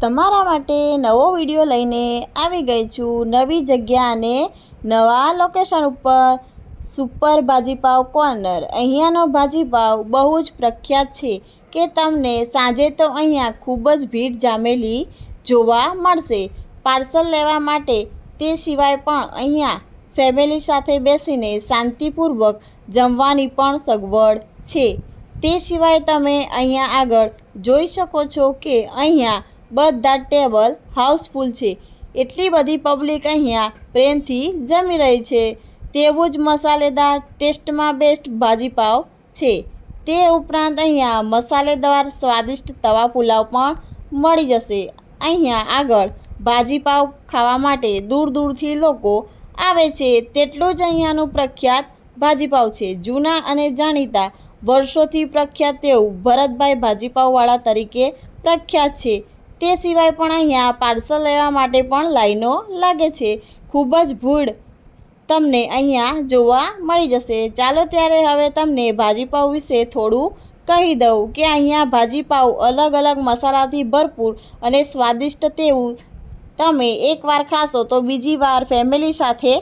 તમારા માટે નવો વીડિયો લઈને આવી ગઈ છું નવી જગ્યા અને નવા લોકેશન ઉપર સુપર ભાજીપાવ કોર્નર અહીંયાનો ભાજીપાવ બહુ જ પ્રખ્યાત છે કે તમને સાંજે તો અહીંયા ખૂબ જ ભીડ જામેલી જોવા મળશે. પાર્સલ લેવા માટે તે સિવાય પણ અહીંયા ફેમિલી સાથે બેસીને શાંતિપૂર્વક જમવાની પણ સગવડ છે. તે સિવાય તમે અહીંયા આગળ જોઈ શકો છો કે અહીંયા બધા ટેબલ હાઉસફુલ છે. એટલી બધી પબ્લિક અહીંયા પ્રેમથી જમી રહી છે. તેવું જ મસાલેદાર ટેસ્ટમાં બેસ્ટ ભાજીપાવ છે. તે ઉપરાંત અહીંયા મસાલેદાર સ્વાદિષ્ટ તવા પુલાવ પણ મળી જશે. અહીંયા આગળ ભાજીપાવ ખાવા માટે દૂર દૂરથી લોકો આવે છે. તેટલું જ અહીંયાનું પ્રખ્યાત ભાજીપાવ છે. જૂના અને જાણીતા વર્ષોથી પ્રખ્યાત તેવું ભરતભાઈ ભાજીપાવવાળા તરીકે પ્રખ્યાત છે. તે સિવાય પણ અહીંયા પાર્સલ લેવા માટે પણ લાઈનો લાગે છે. ખૂબ જ ભીડ તમને અહીંયા જોવા મળી જશે. ચાલો ત્યારે હવે તમને ભાજીપાવ વિશે થોડું કહી દઉં કે અહીંયા ભાજીપાવ અલગ અલગ મસાલાથી ભરપૂર અને સ્વાદિષ્ટ તેવું. તમે એકવાર ખાશો તો બીજી વાર ફેમિલી સાથે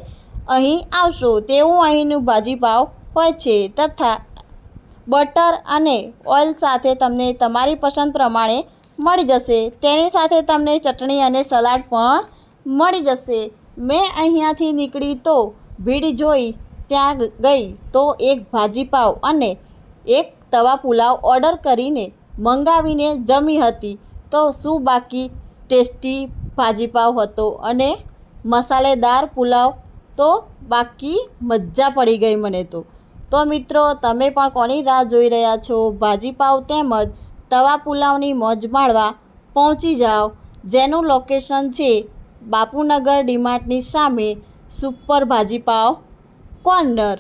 અહીં આવશો. તેવું અહીંનું ભાજીપાવ હોય છે તથા બટર અને ઓઇલ સાથે તમને તમારી પસંદ પ્રમાણે મળી જશે. તેની સાથે તમને ચટણી અને સલાડ પણ મળી જશે. મેં અહીંયાથી નીકળી તો ભીડ જોઈ ત્યાં ગઈ તો એક ભાજીપાવ અને એક તવા પુલાવ ઓર્ડર કરીને મંગાવીને જમી હતી. તો શું બાકી? ટેસ્ટી ભાજીપાવ હતો અને મસાલેદાર પુલાવ તો બાકી મજા પડી ગઈ મને તો. તો મિત્રો, તમે પણ કોની રાહ જોઈ રહ્યા છો? ભાજીપાવ તેમજ તવા પુલાવની મોજ માણવા પહોંચી જાઓ. જેનું લોકેશન છે બાપુનગર ડીમાર્ટની સામે સુપર ભાજીપાવ કોર્નર